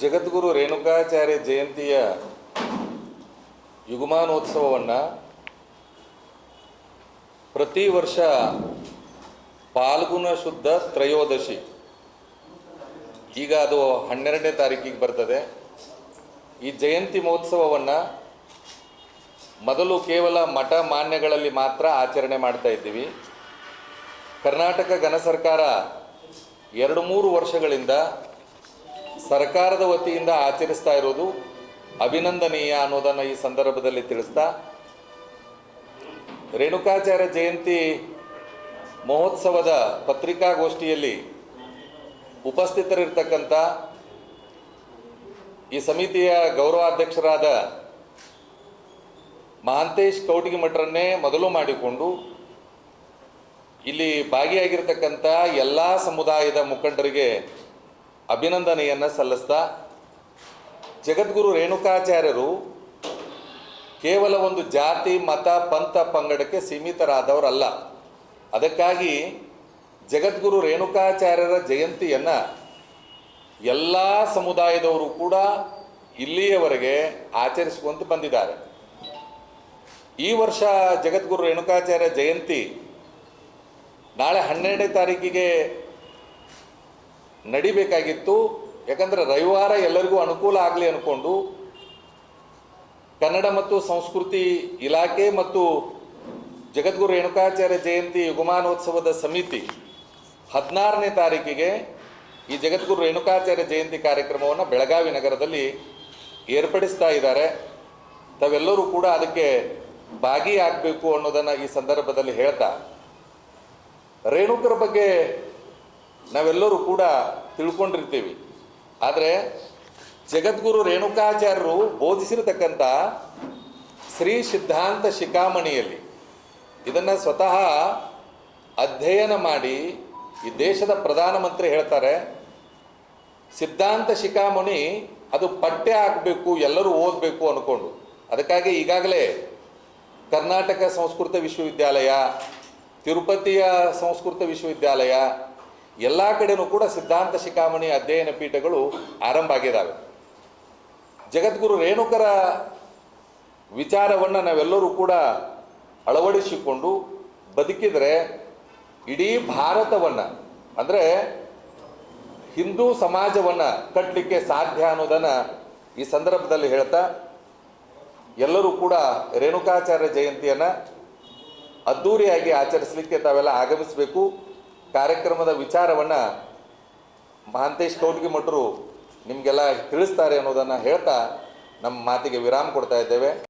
ಜಗದ್ಗುರು ರೇಣುಕಾಚಾರ್ಯ ಜಯಂತಿಯ ಯುಗಮಾನೋತ್ಸವವನ್ನು ಪ್ರತಿ ವರ್ಷ ಪಾಲ್ಗುಣ ಶುದ್ಧ ತ್ರಯೋದಶಿ. ಈಗ ಅದು ಹನ್ನೆರಡನೇ ತಾರೀಕಿಗೆ ಬರ್ತದೆ. ಈ ಜಯಂತಿ ಮಹೋತ್ಸವವನ್ನು ಮೊದಲು ಕೇವಲ ಮಠ ಮಾನ್ಯಗಳಲ್ಲಿ ಮಾತ್ರ ಆಚರಣೆ ಮಾಡ್ತಾ ಇದ್ದೀವಿ. ಕರ್ನಾಟಕ ಘನ ಸರ್ಕಾರ ಎರಡು ಮೂರು ವರ್ಷಗಳಿಂದ ಸರ್ಕಾರದ ವತಿಯಿಂದ ಆಚರಿಸ್ತಾ ಇರೋದು ಅಭಿನಂದನೀಯ ಅನ್ನೋದನ್ನು ಈ ಸಂದರ್ಭದಲ್ಲಿ ತಿಳಿಸ್ತಾ, ರೇಣುಕಾಚಾರ್ಯ ಜಯಂತಿ ಮಹೋತ್ಸವದ ಪತ್ರಿಕಾಗೋಷ್ಠಿಯಲ್ಲಿ ಉಪಸ್ಥಿತರಿರ್ತಕ್ಕಂಥ ಈ ಸಮಿತಿಯ ಗೌರವಾಧ್ಯಕ್ಷರಾದ ಮಹಾಂತೇಶ್ ಕೌಟಿಗಿಮಠರನ್ನೇ ಮೊದಲು ಮಾಡಿಕೊಂಡು ಇಲ್ಲಿ ಭಾಗಿಯಾಗಿರ್ತಕ್ಕಂಥ ಎಲ್ಲ ಸಮುದಾಯದ ಮುಖಂಡರಿಗೆ ಅಭಿನಂದನೆಯನ್ನು ಸಲ್ಲಿಸ್ತಾ ಜಗದ್ಗುರು ರೇಣುಕಾಚಾರ್ಯರು ಕೇವಲ ಒಂದು ಜಾತಿ, ಮತ, ಪಂಥ ಪಂಗಡಕ್ಕೆ ಸೀಮಿತರಾದವರಲ್ಲ. ಅದಕ್ಕಾಗಿ ಜಗದ್ಗುರು ರೇಣುಕಾಚಾರ್ಯರ ಜಯಂತಿಯನ್ನು ಎಲ್ಲ ಸಮುದಾಯದವರು ಕೂಡ ಇಲ್ಲಿಯವರೆಗೆ ಆಚರಿಸಿಕೊಂತ ಬಂದಿದ್ದಾರೆ. ಈ ವರ್ಷ ಜಗದ್ಗುರು ರೇಣುಕಾಚಾರ್ಯ ಜಯಂತಿ ನಾಳೆ ಹನ್ನೆರಡನೇ ತಾರೀಕಿಗೆ ನಡಿಬೇಕಾಗಿತ್ತು. ಯಾಕಂದರೆ ರವಿವಾರ ಎಲ್ಲರಿಗೂ ಅನುಕೂಲ ಆಗಲಿ ಅಂದ್ಕೊಂಡು ಕನ್ನಡ ಮತ್ತು ಸಂಸ್ಕೃತಿ ಇಲಾಖೆ ಮತ್ತು ಜಗದ್ಗುರು ರೇಣುಕಾಚಾರ್ಯ ಜಯಂತಿ ಯುಗಮಾನೋತ್ಸವದ ಸಮಿತಿ ಹದಿನಾರನೇ ತಾರೀಕಿಗೆ ಈ ಜಗದ್ಗುರು ರೇಣುಕಾಚಾರ್ಯ ಜಯಂತಿ ಕಾರ್ಯಕ್ರಮವನ್ನು ಬೆಳಗಾವಿ ನಗರದಲ್ಲಿ ಏರ್ಪಡಿಸ್ತಾ ಇದ್ದಾರೆ. ತಾವೆಲ್ಲರೂ ಕೂಡ ಅದಕ್ಕೆ ಭಾಗಿಯಾಗಬೇಕು ಅನ್ನೋದನ್ನು ಈ ಸಂದರ್ಭದಲ್ಲಿ ಹೇಳ್ತಾ. ರೇಣುಕರ ಬಗ್ಗೆ ನಾವೆಲ್ಲರೂ ಕೂಡ ತಿಳ್ಕೊಂಡಿರ್ತೀವಿ. ಆದರೆ ಜಗದ್ಗುರು ರೇಣುಕಾಚಾರ್ಯರು ಬೋಧಿಸಿರತಕ್ಕಂಥ ಶ್ರೀ ಸಿದ್ಧಾಂತ ಶಿಖಾಮಣಿಯಲ್ಲಿ ಇದನ್ನು ಸ್ವತಃ ಅಧ್ಯಯನ ಮಾಡಿ ಈ ದೇಶದ ಪ್ರಧಾನಮಂತ್ರಿ ಹೇಳ್ತಾರೆ, ಸಿದ್ಧಾಂತ ಶಿಖಾಮಣಿ ಅದು ಪಠ್ಯ ಆಗಬೇಕು, ಎಲ್ಲರೂ ಓದಬೇಕು ಅಂದ್ಕೊಂಡು ಅದಕ್ಕಾಗಿ ಈಗಾಗಲೇ ಕರ್ನಾಟಕ ಸಂಸ್ಕೃತ ವಿಶ್ವವಿದ್ಯಾಲಯ, ತಿರುಪತಿಯ ಸಂಸ್ಕೃತ ವಿಶ್ವವಿದ್ಯಾಲಯ ಎಲ್ಲ ಕಡೆನೂ ಕೂಡ ಸಿದ್ಧಾಂತ ಶಿಖಾಮಣಿ ಅಧ್ಯಯನ ಪೀಠಗಳು ಆರಂಭ ಆಗಿದ್ದಾವೆ ಜಗದ್ಗುರು ರೇಣುಕರ ವಿಚಾರವನ್ನು ನಾವೆಲ್ಲರೂ ಕೂಡ ಅಳವಡಿಸಿಕೊಂಡು ಬದುಕಿದರೆ ಇಡೀ ಭಾರತವನ್ನು, ಅಂದರೆ ಹಿಂದೂ ಸಮಾಜವನ್ನು ಕಟ್ಟಲಿಕ್ಕೆ ಸಾಧ್ಯ ಅನ್ನೋದನ್ನು ಈ ಸಂದರ್ಭದಲ್ಲಿ ಹೇಳ್ತಾ, ಎಲ್ಲರೂ ಕೂಡ ರೇಣುಕಾಚಾರ್ಯ ಜಯಂತಿಯನ್ನು ಅದ್ಧೂರಿಯಾಗಿ ಆಚರಿಸಲಿಕ್ಕೆ ತಾವೆಲ್ಲ ಆಗಮಿಸಬೇಕು. ಕಾರ್ಯಕ್ರಮದ ವಿಚಾರವನ್ನು ಮಹಾಂತೇಶ್ ಕೌಟಿಗಿ ಮಠರು ನಿಮಗೆಲ್ಲ ತಿಳಿಸ್ತಾರೆ ಅನ್ನೋದನ್ನು ಹೇಳ್ತಾ ನಮ್ಮ ಮಾತಿಗೆ ವಿರಾಮ ಕೊಡ್ತಾ ಇದ್ದೇವೆ.